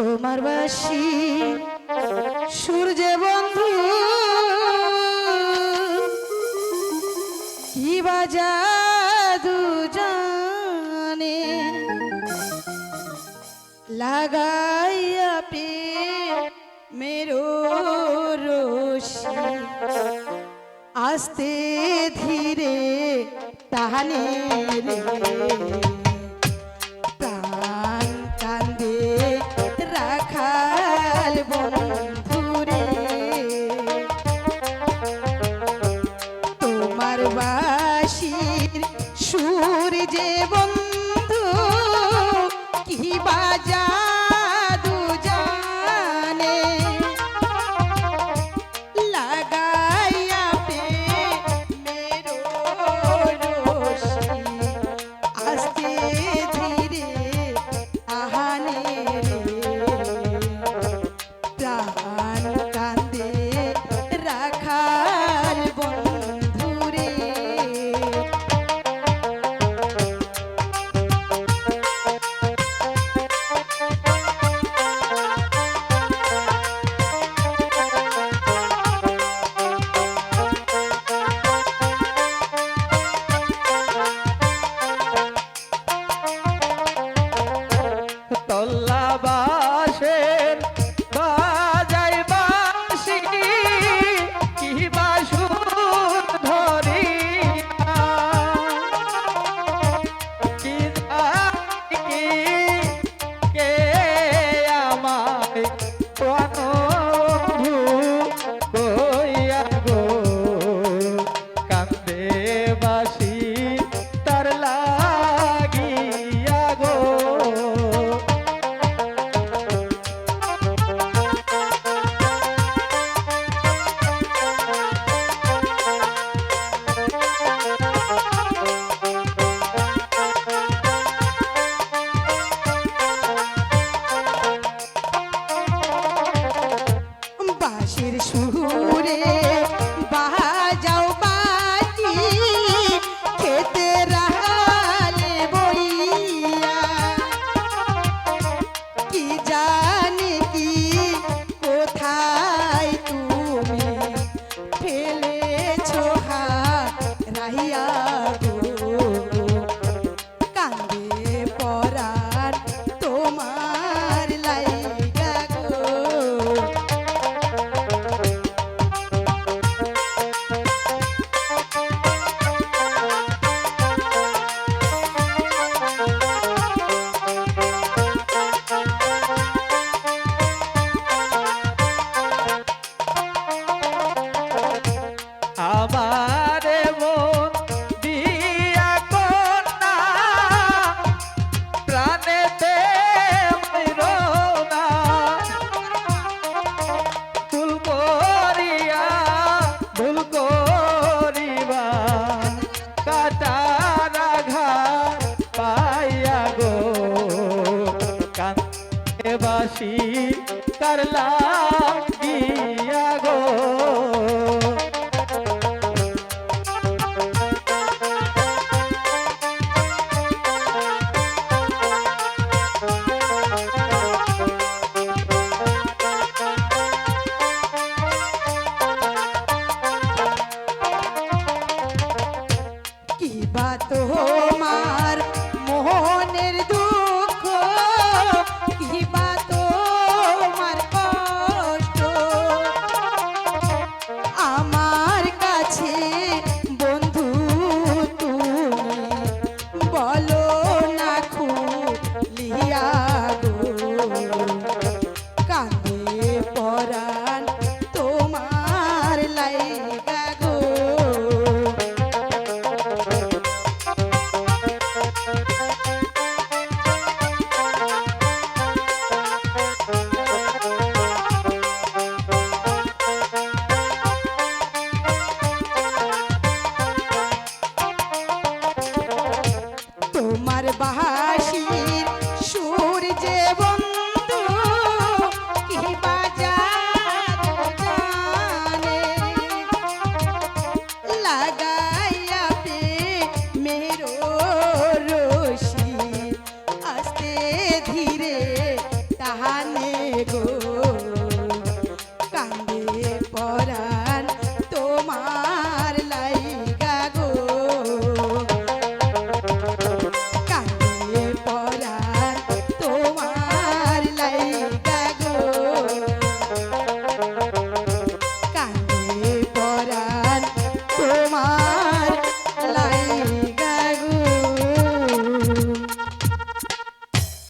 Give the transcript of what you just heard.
তোমার বাসি সূর্যে বন্ধু। কি বাজা দুজনে লাগাইয়া পে মেরো রোষি আস্তে ধীরে তাহানে রে। কি বাজা? তোমার বাহাসির সুর যে मेरो